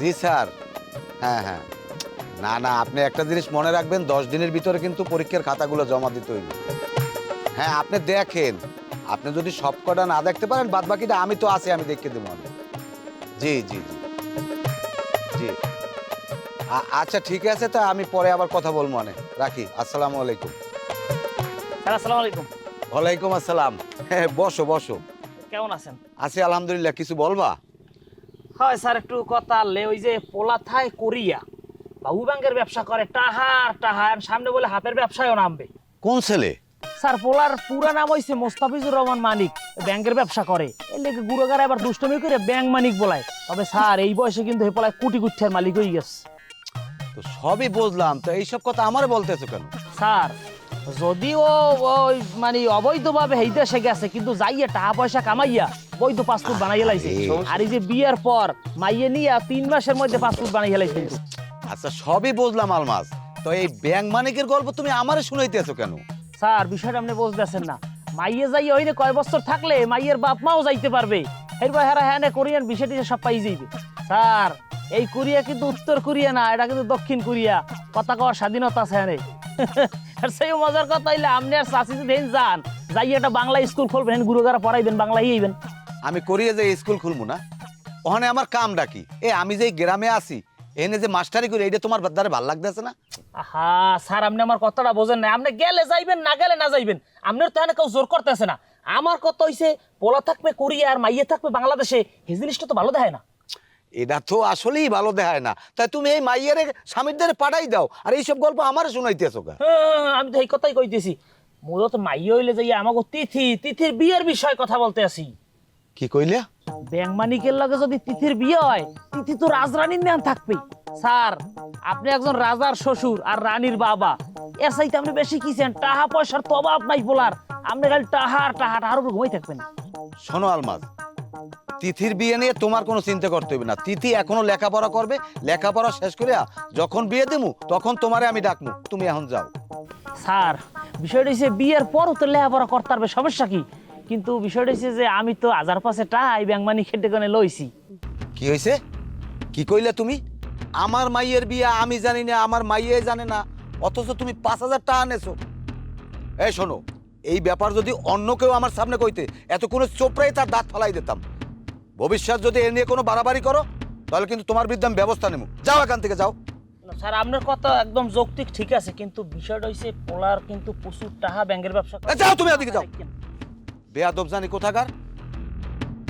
জি sir. হ্যাঁ হ্যাঁ। না না আপনি একটা জিনিস মনে রাখবেন দশ দিনের ভিতরে কিন্তু পরীক্ষার খাতাগুলো জমা দিতে হইবে। হ্যাঁ আপনি দেখেন আপনি যদি সব কটা না দেখতে পারেন বাদ বাকিটা আমি তো আছি আমি দেখে দেবো জি জি জি। জি। আচ্ছা ঠিক আছে তা আমি পরে আবার কথা বলব মানে। রাখি আসসালামু আলাইকুম। স্যার আসসালামু আলাইকুম। ওয়ালাইকুম আসসালাম। হ্যাঁ বসো বসো। কেমন আছেন? আছি আলহামদুলিল্লাহ কিছু বলবা? হয় স্যার একটু কথা লে ওই যে পোলাথায় করিয়া। বাবু ব্যাংকের ব্যবসা করে টাহার টাহার সামনে বলে হাতের ব্যবসায়ও নামবে। কোন ছেলে? স্যার পোলার পুরা নাম হইছে মোস্তাফিজুর রহমান মানিক ব্যাংকের ব্যবসা করে। এর লেগে গুড়োগার এবার দুষ্টমি করে ব্যাংক মানিক বলায়। তবে স্যার এই বয়সে কিন্তু এই পোলায় কোটি কুঠিয়ার মালিক হয়ে গেছে। তো সবই বুঝলাম তো এইসব কথা আমার বলতেছো কেন? স্যার যদিও ওই মানে অবৈধভাবে এই দেশে গেছে কিন্তু যাইয়া টাকা পয়সা কামাইয়া বৈধ পাসপোর্ট বানাইয়া লাইছে। আর এই যে বিয়ের পর মাইয়ে নিয়ে তিন মাসের মধ্যে পাসপোর্ট বানাইয়া লাইছে কিন্তু। আচ্ছা সবই বুঝলাম আলমাস তো এই ব্যাংক মানিকের গল্প তুমি আমারে শুনাইতেছো কেন? স্যার বিষয়টা আপনি বুঝতেছেন না। মাইয়ে যাই ওইনে কয় বছর থাকলে মাইয়ের বাপ মাও যাইতে পারবে। এরপর হেরা হ্যাঁ কোরিয়ান বিষয় টিষয় সব পাই যাইবে। স্যার এই কোরিয়া কিন্তু উত্তর কোরিয়া না এটা কিন্তু দক্ষিণ কোরিয়া। কথা কওয়ার স্বাধীনতা আছে হ্যাঁ সেই মজার কথা হইলে আপনি আর চাষি যদি হেন যান যাই একটা বাংলা স্কুল খুলবেন গুরুগারা পড়াইবেন বাংলা ইয়েবেন। আমি করিয়ে যে স্কুল খুলবো না ওখানে আমার কাম ডাকি এ আমি যে গ্রামে আছি এনে যে মাস্টারি করি এটা তোমার দ্বারা ভালো লাগতেছে না? আহা স্যার আপনি আমার কথাটা বোঝেন না আপনি গেলে যাইবেন না গেলে না যাইবেন আপনার তো এখানে কেউ জোর করতেছে না। আমার কথা হইছে পোলা থাকবে কোরিয়া আর মাইয়ে থাকবে বাংলাদেশে এই জিনিসটা তো ভালো দেখায় না। এটা তো আসলেই ভালো দেখায় না। তাই তুমি এই মাইয়ের স্বামীর দ্বারা পাঠাই দাও আর এইসব গল্প আমার শুনাইতেছো হ্যাঁ, আমি তো এই কথাই কইতেছি। মূলত মাইয়ে হইলে যাই আমাকে তিথি তিথির বিয়ের বিষয়ে কথা বলতে আসি। কি কইলে? ব্যাংক মানিকের লগে যদি তিথির বিয়ে হয় তিথি তো রাজরানীর নাম থাকবে স্যার আপনি একজন রাজার শ্বশুর আর রানীর বাবা। এর সাইতে আপনি বেশি কি চান? টাহা পয়সার তো অভাব নাই বলার আপনি খালি টাহা আর টাহা টাহার উপর ঘুমাই থাকবেন। শোনো আলমাজ তিথির বিয়ে নিয়ে তোমার কোনো চিন্তা করতে হবে না। তিথি এখনও লেখাপড়া করবে লেখাপড়া শেষ করিয়া যখন বিয়ে দেবো তখন তোমারে আমি ডাকবো তুমি এখন যাও। স্যার বিষয়টা হচ্ছে বিয়ের পরও তো লেখাপড়া করতে পারবে সমস্যা কি? কিন্তু বিষয়টা হচ্ছে যে আমি তো হাজার পাশে টাই ব্যাংক মানি খেটে গনে লইছি। কি হয়েছে কি কইলে তুমি? আমার মাইয়ের বিয়ে আমি জানি না আমার মাইয়ে জানে না অথচ তুমি পাঁচ হাজার টাকা আনেছো। এই শোনো এই ব্যাপার যদি অন্য কেউ আমার সামনে কইতে এত কোনো চোপড়াই তার দাঁত ফালাই দিতাম। ভবিষ্যৎ যদি এ নিয়ে কোনো বাড়াবাড়ি করো তাহলে কিন্তু তোমার বিরুদ্ধে আমি ব্যবস্থা নেব। যাও এখান থেকে যাও। না, স্যার আপনার কথা একদম যৌক্তিক ঠিক আছে কিন্তু বিষয়টা হয়েছে পোলার কিন্তু প্রচুর টাকা ব্যাংকের ব্যবসা যাও তুমি এদিকে যাও। বেয়াদব জানি কোথাকার